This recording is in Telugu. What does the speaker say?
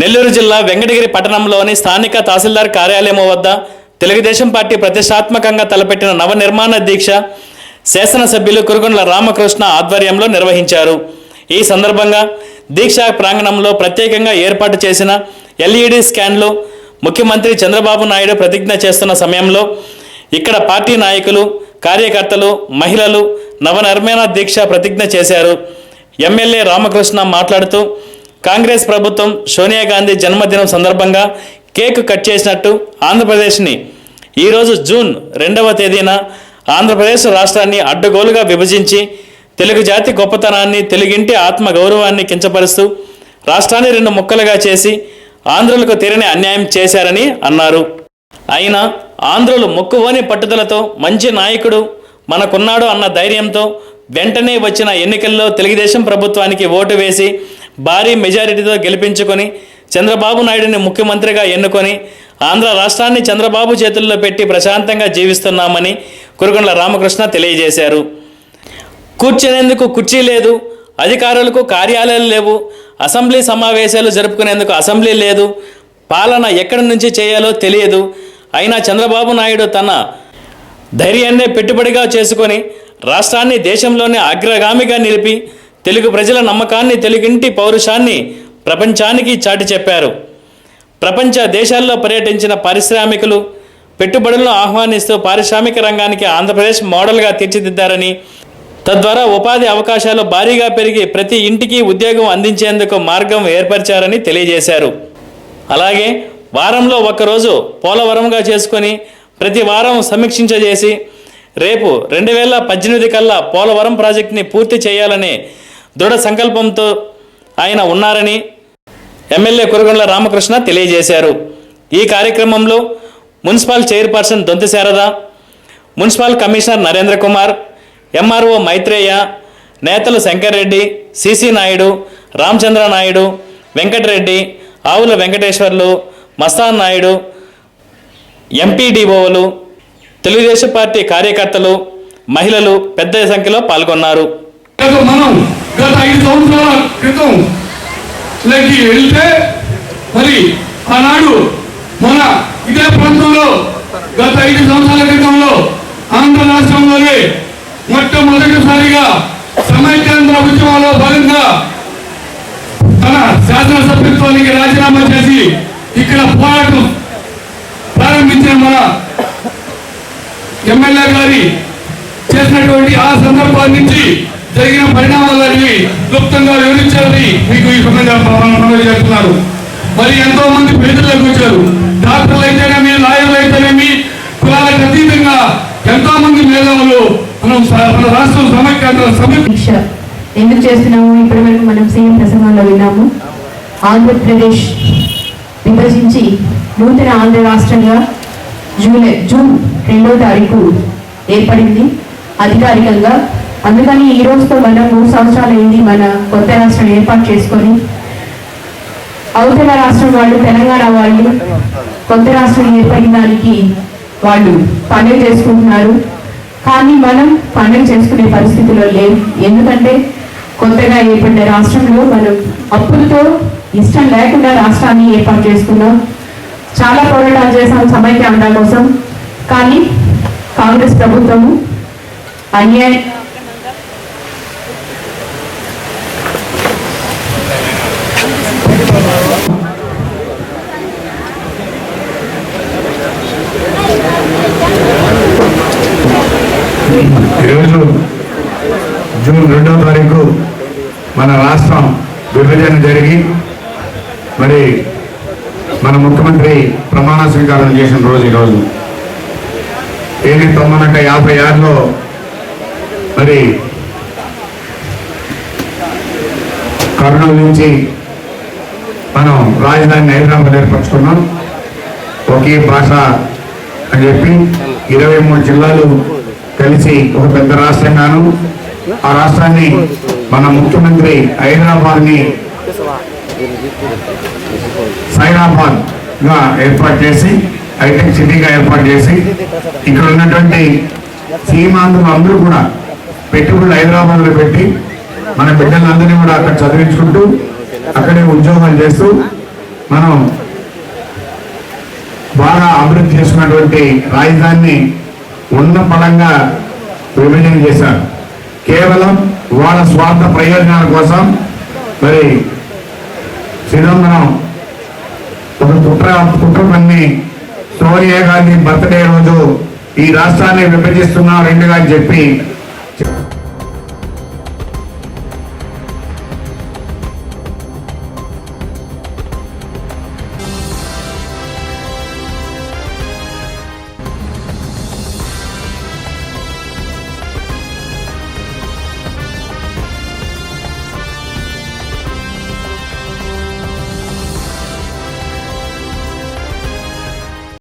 నెల్లూరు జిల్లా వెంకటగిరి పట్టణంలోని స్థానిక తహసీల్దార్ కార్యాలయం వద్ద తెలుగుదేశం పార్టీ ప్రతిష్టాత్మకంగా తలపెట్టిన నవనిర్మాణ దీక్ష శాసనసభ్యులు కురుగొండ్ల రామకృష్ణ ఆధ్వర్యంలో నిర్వహించారు. ఈ సందర్భంగా దీక్షా ప్రాంగణంలో ప్రత్యేకంగా ఏర్పాటు చేసిన ఎల్ఈడి స్కాన్లో ముఖ్యమంత్రి చంద్రబాబు నాయుడు ప్రతిజ్ఞ చేస్తున్న సమయంలో ఇక్కడ పార్టీ నాయకులు కార్యకర్తలు మహిళలు నవనిర్మాణ దీక్ష ప్రతిజ్ఞ చేశారు. ఎమ్మెల్యే రామకృష్ణ మాట్లాడుతూ కాంగ్రెస్ ప్రభుత్వం సోనియా గాంధీ జన్మదినం సందర్భంగా కేక్ కట్ చేసినట్టు ఆంధ్రప్రదేశ్ని ఈరోజు జూన్ రెండవ తేదీన ఆంధ్రప్రదేశ్ రాష్ట్రాన్ని అడ్డగోలుగా విభజించి తెలుగు జాతి గొప్పతనాన్ని తెలుగింటి ఆత్మ గౌరవాన్ని కించపరుస్తూ రాష్ట్రాన్ని రెండు ముక్కలుగా చేసి ఆంధ్రులకు తీరని అన్యాయం చేశారని అన్నారు. అయినా ఆంధ్రులు మొక్కువోని పట్టుదలతో మంచి నాయకుడు మనకున్నాడు అన్న ధైర్యంతో వెంటనే వచ్చిన ఎన్నికల్లో తెలుగుదేశం ప్రభుత్వానికి ఓటు వేసి భారీ మెజారిటీతో గెలిపించుకొని చంద్రబాబు నాయుడిని ముఖ్యమంత్రిగా ఎన్నుకొని ఆంధ్ర రాష్ట్రాన్ని చంద్రబాబు చేతుల్లో పెట్టి ప్రశాంతంగా జీవిస్తున్నామని కురుగొండ్ల రామకృష్ణ తెలియజేశారు. కూర్చునేందుకు కుర్చీ లేదు అధికారులకు కార్యాలయాలు లేవు అసెంబ్లీ సమావేశాలు జరుపుకునేందుకు అసెంబ్లీ లేదు పాలన ఎక్కడి నుంచి చేయాలో తెలియదు. అయినా చంద్రబాబు నాయుడు తన ధైర్యాన్నే పెట్టుబడిగా చేసుకొని రాష్ట్రాన్ని దేశంలోనే అగ్రగామిగా నిలిపి తెలుగు ప్రజల నమ్మకాన్ని తెలుగింటి పౌరుషాన్ని ప్రపంచానికి చాటి చెప్పారు. ప్రపంచ దేశాల్లో పర్యటించిన పారిశ్రామికులు పెట్టుబడులను ఆహ్వానిస్తూ పారిశ్రామిక రంగానికి ఆంధ్రప్రదేశ్ మోడల్గా తీర్చిదిద్దారని తద్వారా ఉపాధి అవకాశాలు భారీగా పెరిగి ప్రతి ఇంటికి ఉద్యోగం అందించేందుకు మార్గం ఏర్పరిచారని తెలియజేశారు. అలాగే వారంలో ఒకరోజు పోలవరంగా చేసుకొని ప్రతి వారం సమీక్షించజేసి రేపు రెండు వేల పద్దెనిమిది కల్లా పోలవరం ప్రాజెక్టుని పూర్తి చేయాలని దృఢ సంకల్పంతో ఆయన ఉన్నారని ఎమ్మెల్యే కురగొండ్ల రామకృష్ణ తెలియజేశారు. ఈ కార్యక్రమంలో municipal chairperson Donthi Sharada municipal commissioner Narendra Kumar MRO Maitreya నేతలు శంకర్రెడ్డి సిసి నాయుడు రామచంద్ర నాయుడు వెంకటరెడ్డి ఆవుల వెంకటేశ్వర్లు మస్తాన్ నాయుడు ఎంపీడీఓలు తెలుగుదేశం పార్టీ కార్యకర్తలు మహిళలు పెద్ద సంఖ్యలో పాల్గొన్నారు. మనం గత ఐదు సంవత్సరాల క్రితం లేకి వెళ్తే మరి ఆనాడు మన ఇదే ప్రాంతంలో గత ఐదు సంవత్సరాల క్రితంలో ఆంధ్ర రాష్ట్రంలోనే మొట్టమొదటిసారిగా సమైక్యాంధ్ర ఉద్యమంలో భాగంగా తన శాసనసభ్యత్వానికి రాజీనామా చేసి ఇక్కడ పోరాటం ప్రారంభించిన మన ఎమ్మెల్యే గారి చేసినటువంటి ఆ సందర్భాన్ని నుంచి జరిగిన పరిణామాలన్నీ క్లుప్తంగా వివరించాలని మీకు ఈ సమయంలో చేస్తున్నారు మరి ఎంతో మంది పేదలకు వచ్చారు. డాక్టర్లు అయితేనేమి లాయర్లు అయితేనేమి కులాలకు అతీతంగా ఎంతో మంది మేధావులు మనం మన రాష్ట్రం సమైక్యాంధ్ర సమీక్ష ఎందుకు చేస్తున్నాము? ఇప్పటి వరకు మనం సీఎం ప్రసంగంలో విన్నాము. ఆంధ్రప్రదేశ్ విభజించి నూతన ఆంధ్ర రాష్ట్రంగా జూలై జూన్ రెండో తారీఖు ఏర్పడింది. అధికారికంగా అందుకని ఈ రోజుతో మనం మూడు సంవత్సరాలు అయింది మన కొత్త రాష్ట్రం ఏర్పాటు చేసుకొని. అవతల రాష్ట్రం వాళ్ళు తెలంగాణ వాళ్ళు కొత్త రాష్ట్రం ఏర్పడిన దానికి వాళ్ళు పండుగ చేసుకుంటున్నారు. కానీ మనం పండుగ చేసుకునే పరిస్థితిలో లేవు ఎందుకంటే కొత్తగా ఏర్పడిన రాష్ట్రంలో మనం అప్పులతో ఇష్టం లేకుండా రాష్ట్రాన్ని ఏర్పాటు చేసుకున్నాం. చాలా పోరాటాలు చేశాం సమైక్య అండా కోసం. కానీ కాంగ్రెస్ ప్రభుత్వము అన్యాయం ఈరోజు జూన్ రెండవ తారీఖు మన రాష్ట్రం విభజన జరిగి మరి మన ముఖ్యమంత్రి ప్రమాణ స్వీకారం చేసిన రోజు ఈరోజు. ఏది తొమ్మిది వందల యాభై ఆరులో మరి కర్నూలు నుంచి మనం రాజధాని హైదరాబాద్ ఏర్పరచుకున్నాం. ఒకే భాష అని చెప్పి ఇరవై మూడు జిల్లాలు కలిసి ఒక పెద్ద రాష్ట్రంగాను ఆ రాష్ట్రాన్ని మన ముఖ్యమంత్రి హైదరాబాద్ని గా ఏర్పాటు చేసి హైటెక్ సిటీగా ఏర్పాటు చేసి ఇక్కడ ఉన్నటువంటి సీమాంధ్రులు అందరూ కూడా పెట్టుబడులు హైదరాబాద్లో పెట్టి మన బిడ్డలందరినీ కూడా అక్కడ చదివించుకుంటూ అక్కడే ఉద్యోగాలు చేస్తూ మనం బాగా అభివృద్ధి చేసుకున్నటువంటి రాజధానిని ఉన్న పడంగా విభజన చేశారు. కేవలం వాళ్ళ స్వార్థ ప్రయోజనాల కోసం మరి చిదంబరం ఒక కుట్ర కుట్ర పన్ని సోనియా గాంధీ బర్త్డే రోజు ఈ రాష్ట్రాన్ని విభజిస్తున్నారు రెండుగా అని చెప్పి